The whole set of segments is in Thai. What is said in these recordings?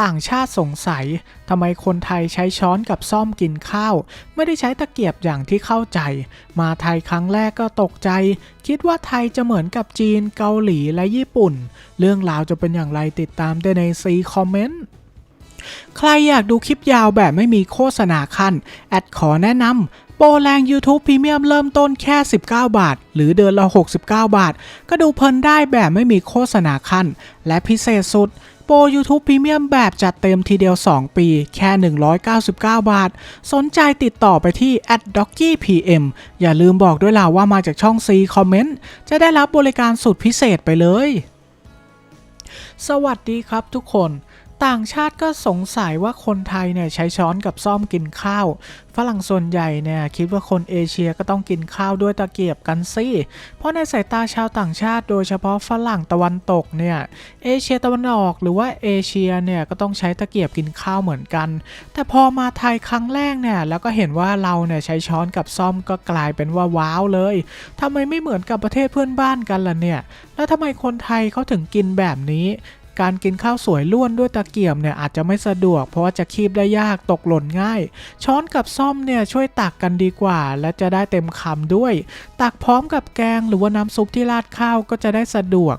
ต่างชาติสงสัยทำไมคนไทยใช้ช้อนกับซ่อมกินข้าว ไม่ได้ใช้ตะเกียบอย่างที่เข้าใจ มาไทยครั้งแรกก็ตกใจ คิดว่าไทยจะเหมือนกับจีนเกาหลีและญี่ปุ่น เรื่องราวจะเป็นอย่างไรติดตามได้ในซีคอมเมนต์ใครอยากดูคลิปยาวแบบไม่มีโฆษณาขั้นแอดขอแนะนำโปรแรง YouTube Premium เริ่มต้นแค่ 19 บาท หรือเดือนละ 69 บาท ก็ดูเพลินได้แบบไม่มีโฆษณาขั้นและพิเศษสุด โปร YouTube Premium แบบจัดเต็มทีเดียว 2 ปี แค่ 199 บาท สนใจติดต่อไปที่ d o c k y PM อย่าลืมบอกด้วยล่ะว่ามาจากช่อง C Comment จะได้รับบริการสุดพิเศษไปเลย สวัสดีครับทุกคน ต่างชาติก็สงสัยว่าคนไทยเนี่ยใช้ช้อนกับซ่อมกินข้าว ฝรั่งส่วนใหญ่เนี่ยคิดว่าคนเอเชียก็ต้องกินข้าวด้วยตะเกียบกันสิเพราะในสายตาชาวต่างชาติโดยเฉพาะฝรั่งตะวันตกเนี่ยเอเชียตะวันออกหรือว่าเอเชียเนี่ยก็ต้องใช้ตะเกียบกินข้าวเหมือนกัน แต่พอมาไทยครั้งแรกเนี่ยแล้วก็เห็นว่าเราเนี่ยใช้ช้อนกับซ่อมก็กลายเป็นว่าว้าวเลยทำไมไม่เหมือนกับประเทศเพื่อนบ้านกันล่ะเนี่ยแล้วทำไมคนไทยเขาถึงกินแบบนี้ การกินข้าวสวยล้วนด้วยตะเกียบเนี่ยอาจจะไม่สะดวก เพราะว่าจะคีบได้ยากตกหล่นง่าย ช้อนกับซ่อมเนี่ยช่วยตักกันดีกว่า และจะได้เต็มคำด้วย ตักพร้อมกับแกงหรือว่าน้ำซุปที่ราดข้าวก็จะได้สะดวก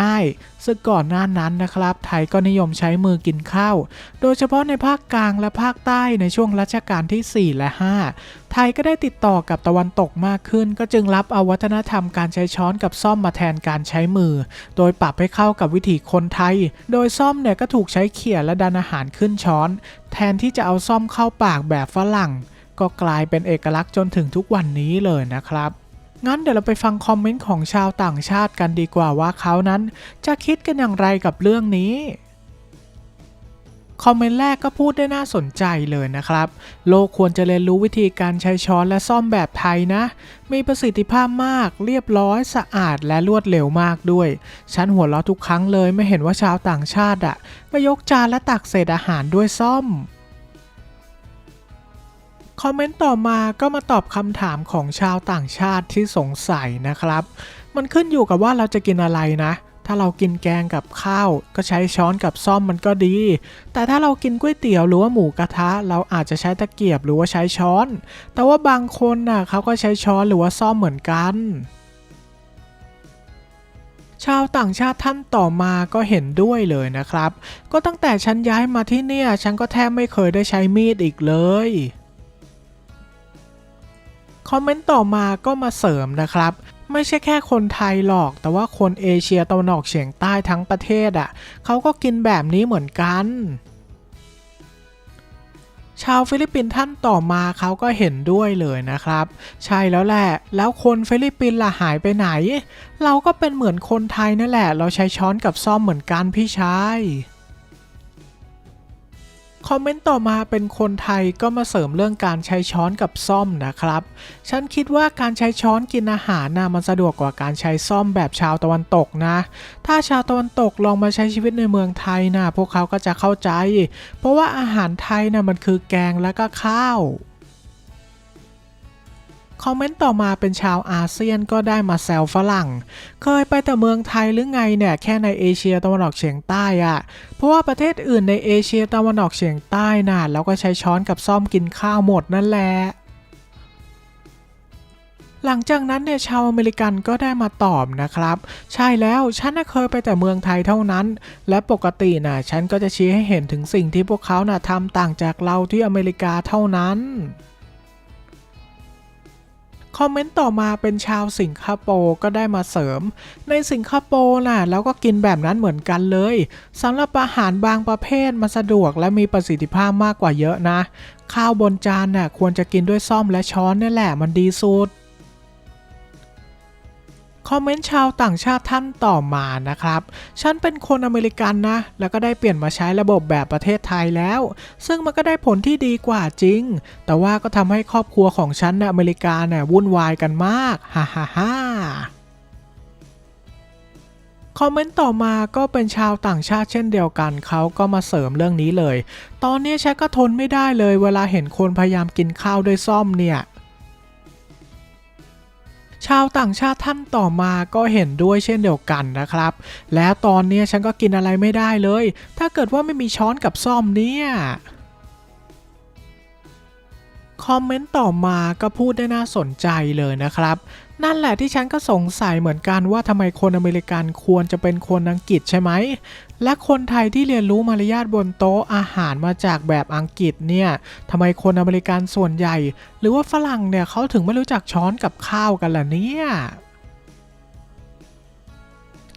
ง่าย ซึ่งก่อนหน้านั้นนะครับ ไทยก็นิยมใช้มือกินข้าว โดยเฉพาะในภาคกลางและภาคใต้ในช่วงรัชกาลที่ 4 และ 5 ไทยก็ได้ติดต่อกับตะวันตกมากขึ้น ก็จึงรับเอาวัฒนธรรมการใช้ช้อนกับซ่อมมาแทนการใช้มือ โดยปรับให้เข้ากับวิถีคนไทย โดยซ่อมเนี่ยก็ถูกใช้เขี่ยและดันอาหารขึ้นช้อน แทนที่จะเอาซ่อมเข้าปากแบบฝรั่ง ก็กลายเป็นเอกลักษณ์จนถึงทุกวันนี้เลยนะครับ งั้นเดี๋ยวเราไปฟังคอมเมนต์ของชาวต่างชาติกันดีกว่าว่าเขานั้น จะคิดกันอย่างไรกับเรื่องนี้คอมเมนต์แรกก็พูดได้น่าสนใจเลยนะครับ โลกควรจะเรียนรู้วิธีการใช้ช้อนและซ่อมแบบไทยนะ มีประสิทธิภาพมาก เรียบร้อยสะอาดและรวดเร็วมากด้วย ฉันหัวเราะทุกครั้งเลยไม่เห็นว่าชาวต่างชาติอะมายกจานและตักเศษอาหารด้วยซ่อม คอมเมนต์ต่อมาก็มาตอบคำถามของชาวต่างชาติที่สงสัยนะครับ มันขึ้นอยู่กับว่าเราจะกินอะไรนะ ถ้าเรากินแกงกับข้าว ก็ใช้ช้อนกับซ่อมมันก็ดี แต่ถ้าเรากินก๋วยเตี๋ยวหรือว่าหมูกระทะ เราอาจจะใช้ตะเกียบหรือว่าใช้ช้อน แต่ว่าบางคนน่ะเขาก็ใช้ช้อนหรือว่าซ่อมเหมือนกันชาวต่างชาติท่านต่อมาก็เห็นด้วยเลยนะครับ ก็ตั้งแต่ฉันย้ายมาที่เนี่ย ฉันก็แทบไม่เคยได้ใช้มีดอีกเลย คอมเมนต์ต่อมาก็มาเสริมนะครับ ไม่ใช่แค่คนไทยหรอก แต่ว่าคนเอเชียตะวันออกเฉียงใต้ทั้งประเทศอะ่ะเขาก็กินแบบนี้เหมือนกัน ชาวฟิลิปปินส์ท่านต่อมาเขาก็เห็นด้วยเลยนะครับ ใช่แล้วแหละ แล้วคนฟิลิปปินส์ล่ะหายไปไหน เราก็เป็นเหมือนคนไทยนั่นแหละ เราใช้ช้อนกับซ่อมเหมือนกันพี่ชาย คอมเมนต์ต่อมาเป็นคนไทยก็มาเสริมเรื่องการใช้ช้อนกับซ่อมนะครับ ฉันคิดว่าการใช้ช้อนกินอาหารนะมันสะดวกกว่าการใช้ซ่อมแบบชาวตะวันตกนะ ถ้าชาวตะวันตกลองมาใช้ชีวิตในเมืองไทยนะพวกเขาก็จะเข้าใจ เพราะว่าอาหารไทยนะมันคือแกงและก็ข้าว คอมเมนต์ต่อมาเป็นชาวอาเซียนก็ได้มาแซวฝรั่ง เคยไปแต่เมืองไทยหรือไงเนี่ยแค่ในเอเชียตะวันออกเฉียงใต้อะเพราะว่าประเทศอื่นในเอเชียตะวันออกเฉียงใต้น่ะแล้วก็ใช้ช้อนกับซ่อมกินข้าวหมดนั่นแหละหลังจากนั้นเนี่ยชาวอเมริกันก็ได้มาตอบนะครับ ใช่แล้วฉันเคยไปแต่เมืองไทยเท่านั้น และปกติน่ะฉันก็จะชี้ให้เห็นถึงสิ่งที่พวกเขาน่ะทำต่างจากเราที่อเมริกาเท่านั้น คอมเมนต์ต่อมาเป็นชาวสิงคโปร์ก็ได้มาเสริม ในสิงคโปร์น่ะแล้วก็กินแบบนั้นเหมือนกันเลยสำหรับอาหารบางประเภทมันสะดวกและมีประสิทธิภาพมากกว่าเยอะนะ ข้าวบนจานน่ะควรจะกินด้วยซ่อมและช้อนนี่แหละมันดีสุด อมเมนต์ชาวต่างชาติท่านต่อมานะครับ ฉันเป็นคนอเมริกันนะ แล้วก็ได้เปลี่ยนมาใช้ระบบแบบประเทศไทยแล้ว ซึ่งมันก็ได้ผลที่ดีกว่าจริง แต่ว่าก็ทำให้ครอบครัวของฉันในอเมริกาเนี่ยวุ่นวายกันมาก ฮ่าฮ่าฮ่าคอมเมนต์ต่อมาก็เป็นชาวต่างชาติเช่นเดียวกัน เขาก็มาเสริมเรื่องนี้เลย ตอนนี้ฉันก็ทนไม่ได้เลย เวลาเห็นคนพยายามกินข้าวด้วยซ่อมเนี่ย ชาวต่างชาติท่านต่อมาก็เห็นด้วยเช่นเดียวกันนะครับ แล้วตอนนี้ฉันก็กินอะไรไม่ได้เลย ถ้าเกิดว่าไม่มีช้อนกับซ่อมเนี่ย คอมเมนต์ต่อมาก็พูดได้น่าสนใจเลยนะครับ นั่นแหละที่ฉันก็สงสัยเหมือนกันว่าทำไมคนอเมริกันควรจะเป็นคนอังกฤษใช่ไหม และคนไทยที่เรียนรู้มารยาทบนโต๊ะอาหารมาจากแบบอังกฤษเนี่ยทำไมคนอเมริกันส่วนใหญ่ หรือว่าฝรั่งเนี่ยเขาถึงไม่รู้จักช้อนกับข้าวกันล่ะเนี่ย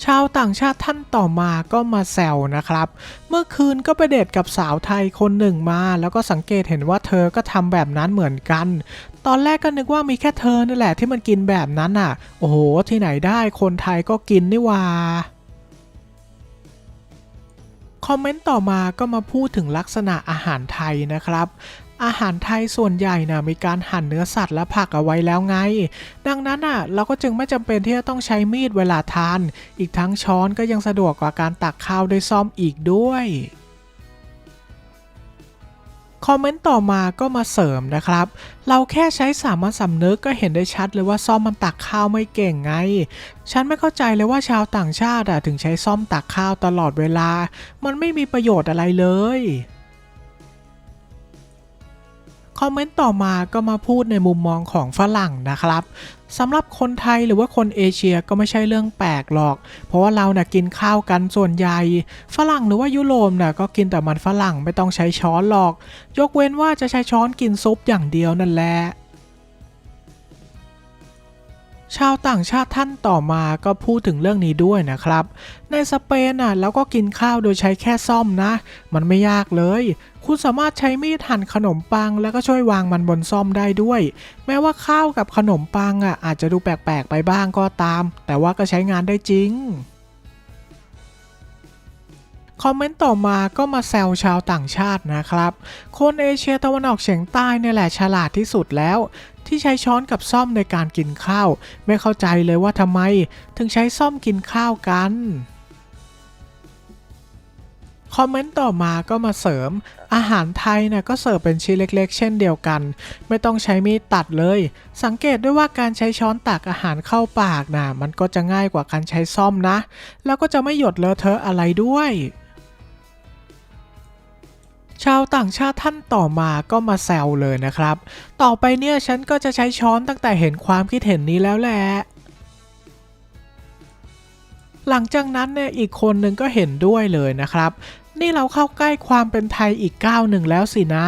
ชาวต่างชาติท่านต่อมาก็มาแซวนะครับ เมื่อคืนก็ไปเดทกับสาวไทยคนหนึ่งมา แล้วก็สังเกตเห็นว่าเธอก็ทำแบบนั้นเหมือนกัน ตอนแรกก็นึกว่ามีแค่เธอนั่แหละที่มันกินแบบนั้นอะ โอ้โห ที่ไหนได้คนไทยก็กินนี่ว่าคอมเมนต์ต่อมาก็มาพูดถึงลักษณะอาหารไทยนะครับ อาหารไทยส่วนใหญ่นะมีการหั่นเนื้อสัตว์และผักเอาไว้แล้วไง ดังนั้นอะเราก็จึงไม่จำเป็นที่จะต้องใช้มีดเวลาทาน อีกทั้งช้อนก็ยังสะดวกกว่าการตักข้าวด้วยซ่อมอีกด้วยคอมเมนต์ต่อมาก็มาเสริมนะครับ เราแค่ใช้สามัญสำนึกก็เห็นได้ชัดเลยว่าซ่อมมันตักข้าวไม่เก่งไง ฉันไม่เข้าใจเลยว่าชาวต่างชาติอะถึงใช้ซ่อมตักข้าวตลอดเวลา มันไม่มีประโยชน์อะไรเลย คอมเมนต์ต่อมาก็มาพูดในมุมมองของฝรั่งนะครับสำหรับคนไทยหรือว่าคนเอเชียก็ไม่ใช่เรื่องแปลกหรอก เพราะว่าเราน่ะกินข้าวกันส่วนใหญ่ ฝรั่งหรือว่ายุโรปน่ะก็กินแต่มันฝรั่งไม่ต้องใช้ช้อนหรอก ยกเว้นว่าจะใช้ช้อนกินซุปอย่างเดียวนั่นแหละ ชาวต่างชาติท่านต่อมาก็พูดถึงเรื่องนี้ด้วยนะครับ ในสเปนอะเราก็กินข้าวโดยใช้แค่ซ่อมนะ มันไม่ยากเลย คุณสามารถใช้มีดหั่นขนมปัง แล้วก็ช่วยวางมันบนซ่อมได้ด้วย แม้ว่าข้าวกับขนมปังอะอาจจะดูแปลกๆไปบ้างก็ตาม แต่ว่าก็ใช้งานได้จริง คอมเมนต์ต่อมาก็มาแซวชาวต่างชาตินะครับ คนเอเชียตะวันออกเฉียงใต้เนี่ยแหละฉลาดที่สุดแล้ว ที่ใช้ช้อนกับซ่อมในการกินข้าว ไม่เข้าใจเลยว่าทำไม ถึงใช้ซ่อมกินข้าวกันคอมเมนต์ต่อมาก็มาเสริม อาหารไทยนะก็เสิร์ฟเป็นชิ้นเล็ก ๆ เช่นเดียวกัน ไม่ต้องใช้มีดตัดเลย สังเกตด้วยว่าการใช้ช้อนตักอาหารเข้าปากนะมันก็จะง่ายกว่าการใช้ซ่อมนะ แล้วก็จะไม่หยดเลอะเทอะอะไรด้วย ชาวต่างชาติท่านต่อมาก็มาแซวเลยนะครับ ต่อไปเนี่ยฉันก็จะใช้ช้อนตั้งแต่เห็นความคิดเห็นนี้แล้วแหละหลังจากนั้นเนี่ยอีกคนหนึ่งก็เห็นด้วยเลยนะครับ นี่เราเข้าใกล้ความเป็นไทยอีกก้าวหนึ่งแล้วสินะ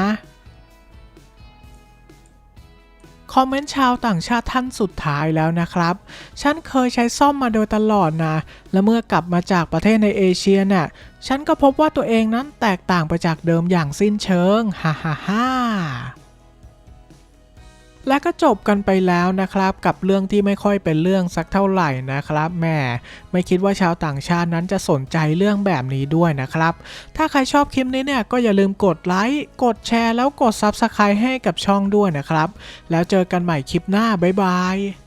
คอมเมนต์ชาวต่างชาติท่านสุดท้ายแล้วนะครับ ฉันเคยใช้ซ่อมมาโดยตลอดนะ และเมื่อกลับมาจากประเทศในเอเชียน่ะ ฉันก็พบว่าตัวเองนั้นแตกต่างไปจากเดิมอย่างสิ้นเชิง ฮ่าฮ่าฮ่า และก็จบกันไปแล้วนะครับ กับเรื่องที่ไม่ค่อยเป็นเรื่องสักเท่าไหร่นะครับแหม่ไม่คิดว่าชาวต่างชาตินั้นจะสนใจเรื่องแบบนี้ด้วยนะครับ ถ้าใครชอบคลิปนี้เนี่ยก็อย่าลืมกดไลค์กดแชร์แล้วกด Subscribe ให้กับช่องด้วยนะครับ แล้วเจอกันใหม่คลิปหน้าบ๊ายบาย